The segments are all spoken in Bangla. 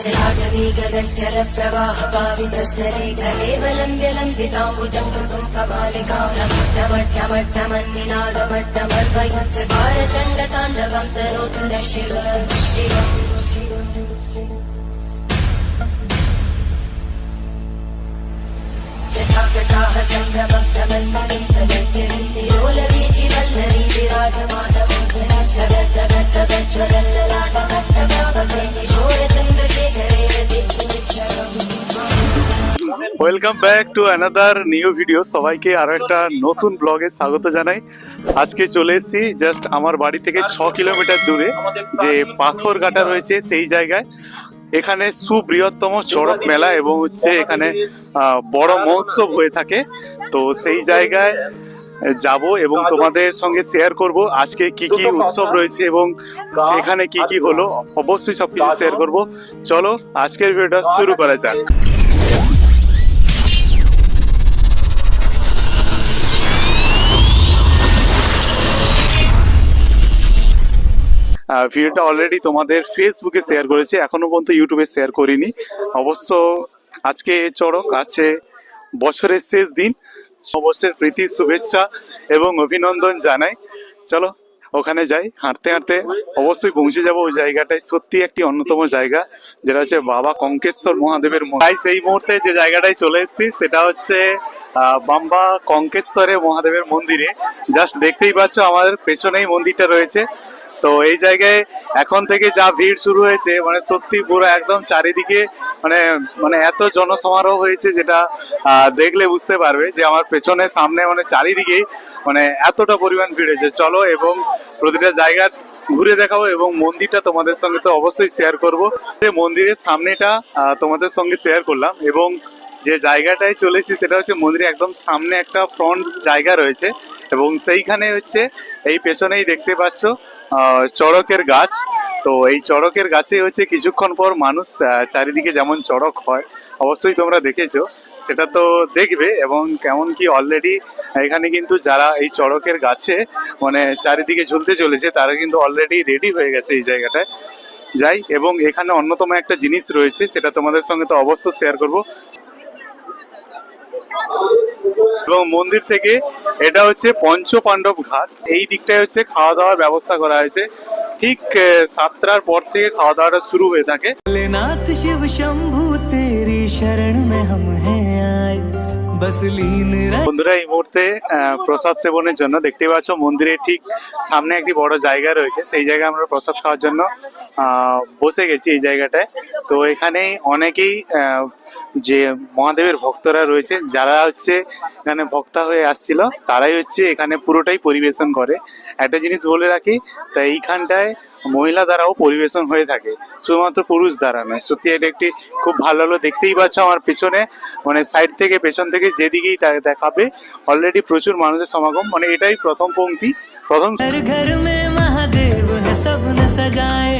जलाजलीगगज्जलप्रवाहपावितस्तरे कलेवलम्ब्य लम्बिताम्बुजं कृतं कपालिकामट्टमट्टमट्टमन्निनादमट्टमर्वयच्चकार चण्डताण्डवं तनोतु न Shiv Shiv जटाकटाः सम्भ्रमभ्रमन्मणिं प्रगच्छन्ति लोलवीचि Vallari विराजमानमोहरी welcome back to another new video সবাইকে আরও একটা নতুন ব্লগে স্বাগত জানাই। আজকে চলে এসেছি জাস্ট আমার বাড়ি থেকে ছ কিলোমিটার দূরে যে পাথর কাটা রয়েছে সেই জায়গায়। এখানে সুবৃহত্তম চড়ক মেলা এবং হচ্ছে এখানে বড় মহোৎসব হয়ে থাকে। তো সেই জায়গায় যাব এবং তোমাদের সঙ্গে শেয়ার করব আজকে কি কি উৎসব রয়েছে এবং এখানে কি কি হলো। অবশ্যই সবকিছু শেয়ার করব। চলো আজকের ভিডিওটা শুরু করা যাক। ভিডিওটা অলরেডি তোমাদের ফেসবুকে শেয়ার করেছি, এখনও পর্যন্ত ইউটিউবে শেয়ার করিনি। অবশ্য আজকে চড়ক আছে বছরের শেষ দিন। অবশ্যের প্রীতি শুভেচ্ছা এবং অভিনন্দন জানাই। চলো, ওখানে যাই, হাঁটতে হাঁটতে অবশ্যই পৌঁছে যাব ওই জায়গাটায়। সত্যি একটি অন্যতম জায়গা, যেটা হচ্ছে বাবা কঙ্কেশ্বর মহাদেবের। তাই সেই মুহূর্তে যে জায়গাটায় চলে এসেছি, সেটা হচ্ছে বাম্বা কঙ্কেশ্বরে মহাদেবের মন্দিরে। জাস্ট দেখতেই পাচ্ছ আমাদের পেছনেই মন্দিরটা রয়েছে। তো এই জায়গায় এখন থেকে যা ভিড় শুরু হয়েছে মানে সত্যি পুরো একদম চারিদিকে মানে মানে এত জনসমারোহ হয়েছে যেটা দেখলে বুঝতে পারবে যে আমার পেছনে, সামনে মানে চারিদিকেই মানে এতটা পরিমাণ ভিড় হয়েছে। চলো এবং প্রতিটা জায়গা ঘুরে দেখাবো এবং মন্দিরটা তোমাদের সঙ্গে তো অবশ্যই শেয়ার করব। মন্দিরের সামনেটা তোমাদের সঙ্গে শেয়ার করলাম এবং যে জায়গাটায় চলেছি সেটা হচ্ছে মন্দিরের একদম সামনে একটা ফ্রন্ট জায়গা রয়েছে এবং সেইখানে হচ্ছে এই পেছনেই দেখতে পাচ্ছ চড়কের গাছ। তো এই চড়কের গাছে হচ্ছে কিছুক্ষণ পর মানুষ চারিদিকে যেমন চড়ক হয়, অবশ্যই তোমরা দেখেছ। সেটা তো দেখবে এবং কেমন কি অলরেডি এখানে কিন্তু যারা এই চড়কের গাছে মানে চারিদিকে ঝুলতে চলেছে, তারা কিন্তু অলরেডি রেডি হয়ে গেছে এই জায়গাটায়। যাই, এবং এখানে অন্যতম একটা জিনিস রয়েছে, সেটা তোমাদের সঙ্গে তো অবশ্য শেয়ার করব। এবং মন্দির থেকে এটা হচ্ছে পঞ্চ পাণ্ডব ঘাট। এই দিকটায় হচ্ছে খাওয়া দাওয়ার ব্যবস্থা করা হয়েছে। ঠিক সাতটার পর থেকে খাওয়া দাওয়াটা শুরু হয়ে থাকে। শিব শম্ভু শরণ বন্ধুরা এই মুহূর্তে প্রসাদ সেবনের জন্য দেখতে পাচ্ছ মন্দিরের ঠিক সামনে একটি বড় জায়গা রয়েছে। সেই জায়গায় আমরা প্রসাদ খাওয়ার জন্য বসে গেছি এই জায়গাটায়। তো এখানে অনেকেই যে মহাদেবের ভক্তরা রয়েছে যারা হচ্ছে এখানে ভক্তা হয়ে আসছিল তারাই হচ্ছে এখানে পুরোটাই পরিবেশন করে। একটা জিনিস বলে রাখি তা এইখানটায় মহিলা দ্বারাও পরিবেশন হয়ে থাকে, শুধুমাত্র পুরুষ দ্বারা নয়। সত্যি এটা একটি খুব ভালো হলো, দেখতেই পাচ্ছ আমার পেছনে মানে সাইড থেকে পেছন থেকে যেদিকেই দেখাবে অলরেডি প্রচুর মানুষের সমাগম মানে এটাই প্রথম পঙ্ক্তি, প্রথম ঘর সজায়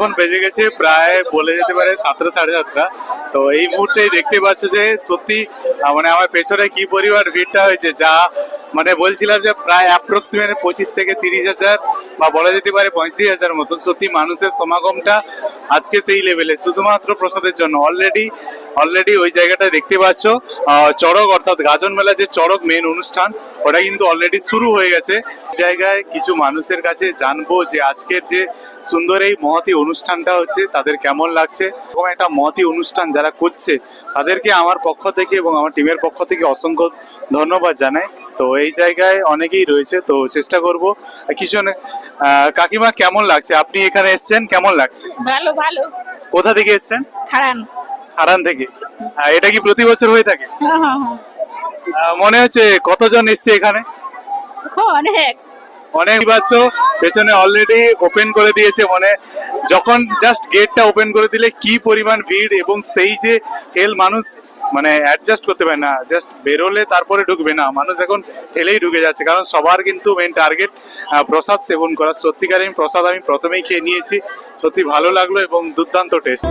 এখন বেজে গেছে প্রায় বলে যেতে পারে সাতটা সাড়ে সাতটা। তো এই মুহূর্তেই দেখতে পাচ্ছ যে সত্যি মানে আমার পেছনে কি পরিমাণ ভিড়টা হয়েছে যা মানে বলছিলাম যে প্রায় অ্যাপ্রক্সিমেট পঁচিশ থেকে তিরিশ হাজার বা বলা যেতে পারে পঁয়ত্রিশ হাজার মতো সত্যি মানুষের সমাগমটা আজকে সেই লেভেলে শুধুমাত্র প্রসাদের জন্য। অলরেডি অলরেডি ওই জায়গাটা দেখতে পাচ্ছ। চড়ক, অর্থাৎ গাজন মেলা যে চড়ক মেন অনুষ্ঠান, ওটা কিন্তু অলরেডি শুরু হয়ে গেছে। জায়গায় কিছু মানুষের কাছে জানব যে আজকের যে সুন্দর এই মহতি অনুষ্ঠানটা হচ্ছে, তাদের কেমন লাগছে? এবং একটা মহতি অনুষ্ঠান যারা করছে তাদেরকে আমার পক্ষ থেকে এবং আমার টিমের পক্ষ থেকে অসংখ্য ধন্যবাদ জানাই। তো এই জায়গায় অনেকেই রয়েছে তো চেষ্টা করব। কিছু কাকিমা কেমন লাগছে? আপনি এখানে এসেছেন কেমন লাগছে? ভালো ভালো। কোথা থেকে এসেছেন? খারান। হারান থেকে। এটা কি প্রতি বছর হয়ে থাকে? হ্যাঁ হ্যাঁ হ্যাঁ। মনে হচ্ছে কতজন এসছে এখানে? অনেক। অনেক পাচ্ছ পেছনে অলরেডি ওপেন করে দিয়েছে মানে যখন জাস্ট গেটটা ওপেন করে দিলে কি পরিমাণ ভিড় এবং সেই যে হেল মানুষ মানে অ্যাডজাস্ট করতে পারে না জাস্ট বেরোলে তারপরে ঢুকবে না মানুষ এখন ঠেলেই ঢুকে যাচ্ছে কারণ সবার কিন্তু মেন টার্গেট প্রসাদ সেবন করা সত্যিকার আমি প্রসাদ আমি প্রথমেই খেয়ে নিয়েছি সত্যি ভালো লাগলো এবং দুর্দান্ত টেস্ট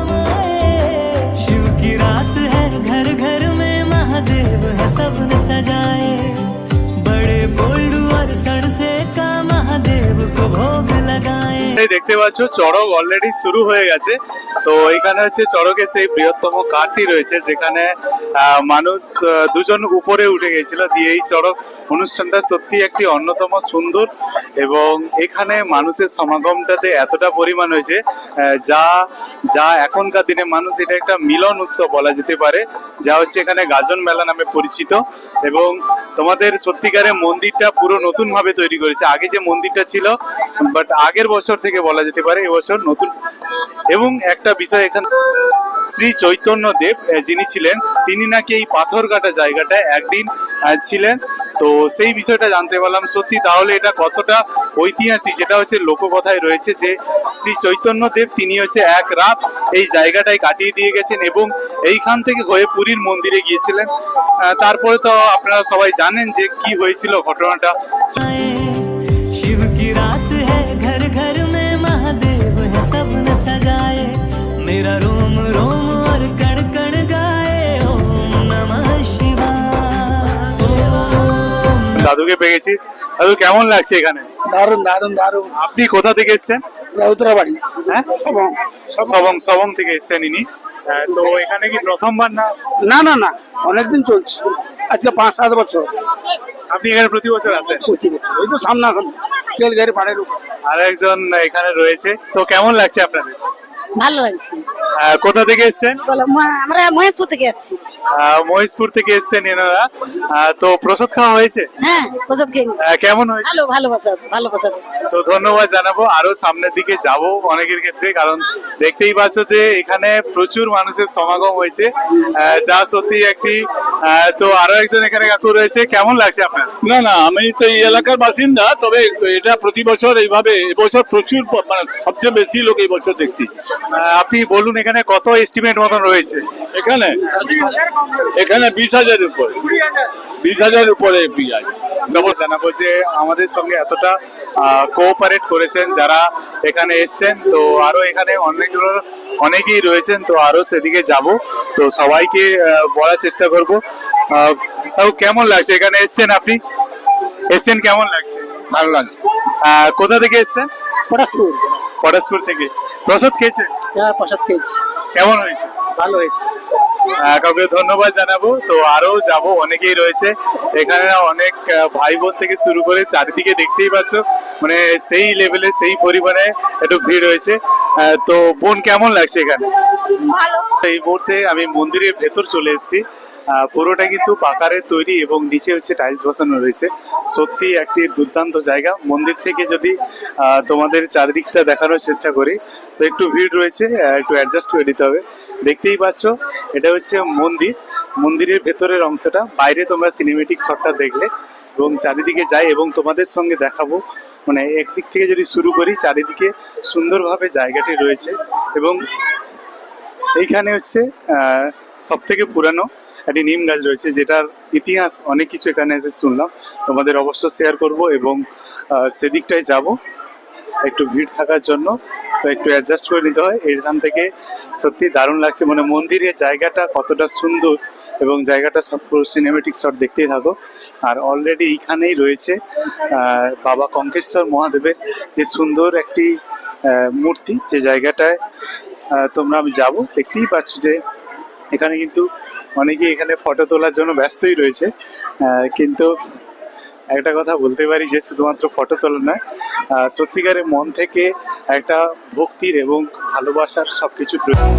शिव की रात है घर घर में सबने सजाए बड़े बोल्डू দেখতে পাচ্ছ, চড়ক অলরেডি শুরু হয়ে গেছে। তো এখানে হচ্ছে চড়কের সেই বৃহত্তম কাঠটি রয়েছে, যেখানে মানুষ দুজন উপরে উঠে গেছিল। দিয়ে এই চড়ক অনুষ্ঠানটা সত্যি একটি অন্যতম সুন্দর এবং এখানে মানুষের সমাগমটাতে এতটা পরিমাণ হয়েছে যা যা এখনকার দিনে মানুষ এটা একটা মিলন উৎসব বলা যেতে পারে, যা হচ্ছে এখানে গাজন মেলা নামে পরিচিত। এবং তোমাদের সত্যিকারে মন্দিরটা পুরো নতুন ভাবে তৈরি করেছে। আগে যে মন্দিরটা ছিল বাট আগের বছর থেকে বলা যেতে পারে এবছর নতুন। এবং একটা বিষয় এখানে শ্রী চৈতন্য দেব যিনি ছিলেন, তিনি নাকি এই পাথর কাটা জায়গাটায় একদিন ছিলেন। তো সেই বিষয়টা জানতে পারলাম। সত্যি তাহলে এটা কতটা ঐতিহাসিক, যেটা হচ্ছে লোককথায় রয়েছে যে শ্রী চৈতন্য দেব, তিনি হচ্ছে এক রাত এই জায়গাটায় কাটিয়ে দিয়ে গেছেন এবং এইখান থেকে হয়ে পুরীর মন্দিরে গিয়েছিলেন। তারপরে তো আপনারা সবাই জানেন যে কি হয়েছিল ঘটনাটা। দাদুকে পেয়েছি। দাদু কেমন লাগছে এখানে? দারুণ দারুণ দারুণ আপনি কোথা থেকে এসেছেন? বাড়ি হ্যাঁ? সবং সবং। সবং থেকে এসেছেন ইনি। তো এখানে কি প্রথমবার না? না না না অনেকদিন চলছে। আজকে পাঁচ সাত বছর। আপনি এখানে প্রতি বছর আসেন? প্রতি বছর। ওই তো সামনে এখন গাড়ি পাড়ের উপর। আর একজন এখানে রয়েছে। তো কেমন লাগছে আপনাদের? ভালো লাগছে। আহ, কোথা থেকে এসেছেন? বলো আমরা মহেশপুর থেকে আসছি। আহ, মহেশপুর থেকে এসেছেন এনারা। তো প্রসাদ খাওয়া হয়েছে? হ্যাঁ প্রসাদ খেয়েছি কেমন হয়েছে? ভালো ভালো প্রসাদ ভালো প্রসাদ। তো ধন্যবাদ জানাব। আরও সামনের দিকে যাব অনেকের ক্ষেত্রে কারণ দেখতেই পাচ্ছ যে এখানে প্রচুর মানুষের সমাগম হয়েছে। যা সত্যি একটি আহ, তো আরও একজন এখানে কাকু রয়েছে। কেমন লাগছে আপনার? না না আমি তো এই এলাকার বাসিন্দা তবে এটা প্রতি বছর এইভাবে এবছর প্রচুর মানে সবচেয়ে বেশি লোক এই বছর দেখছি। আহ, আপনি বলুন এখানে কত এস্টিমেট মতন রয়েছে? এখানে? এখানে বিশ হাজারের উপরে। বিশ হাজারের উপরে ধন্যবাদ জানাব যে আমাদের সঙ্গে এতটা কোঅপারেট করেছেন যারা এখানে এসছেন। তো আরও এখানে অনেকগুলো অনেকেই রয়েছেন তো আরও সেদিকে যাব। তো সবাইকে বলার চেষ্টা করব। তাও কেমন লাগছে? এখানে এসছেন আপনি? এসছেন কেমন লাগছে? ভালো লাগছে। কোথা থেকে এসছেন? পটাশপুর। পটাশপুর থেকে। প্রসাদ খেয়েছেন? হ্যাঁ প্রসাদ খেয়েছি। কেমন হয়েছে? ভালো হয়েছে। কাউকে ধন্যবাদ জানাব। তো আরও যাব অনেকেই রয়েছে। এখানে অনেক ভাই বোন থেকে শুরু করে চারিদিকে দেখতেই পাচ্ছ। মানে সেই লেভেলে সেই পরিমাণে একটু ভিড় হয়েছে। আহ, তো বোন কেমন লাগছে এখানে? এই মুহূর্তে আমি মন্দিরের ভেতর চলে এসেছি। পুরোটা কিন্তু পাকারের তৈরি এবং নিচে হচ্ছে টাইলস বসানো রয়েছে। সত্যি একটি দুর্দান্ত জায়গা। মন্দির থেকে যদি তোমাদের চারিদিকটা দেখানোর চেষ্টা করি, তো একটু ভিড় রয়েছে একটু অ্যাডজাস্ট করে নিতে হবে। দেখতেই পাচ্ছ, এটা হচ্ছে মন্দির। মন্দিরের ভেতরের অংশটা। বাইরে তোমরা সিনেমেটিক শটটা দেখলে এবং চারিদিকে যাই এবং তোমাদের সঙ্গে দেখাবো। মানে একদিক থেকে যদি শুরু করি, চারিদিকে সুন্দরভাবে জায়গাটি রয়েছে এবং এইখানে হচ্ছে সব থেকে পুরানো একটি নিম গাছ রয়েছে, যেটার ইতিহাস অনেক কিছু এখানে এসে শুনলাম। তোমাদের অবশ্য শেয়ার করব এবং সেদিকটায় যাব। একটু ভিড় থাকার জন্য, তো একটু অ্যাডজাস্ট করে নিতে হয়। এখান থেকে সত্যি দারুণ লাগছে। মানে মন্দিরের জায়গাটা কতটা সুন্দর এবং জায়গাটা সব পুরো সিনেমেটিক শট দেখতেই থাকো। আর অলরেডি এইখানেই রয়েছে বাবা কঙ্কেশ্বর মহাদেবের যে সুন্দর একটি মূর্তি। যে জায়গাটায় তোমরা আমি যাব। দেখতেই পাচ্ছ যে এখানে কিন্তু অনেকেই এখানে ফটো তোলার জন্য ব্যস্তই রয়েছে। কিন্তু একটা কথা বলতে পারি যে শুধুমাত্র ফটো তোলা নয় সত্যিকারের মন থেকে একটা ভক্তির এবং ভালোবাসার সব কিছু প্রয়োজন।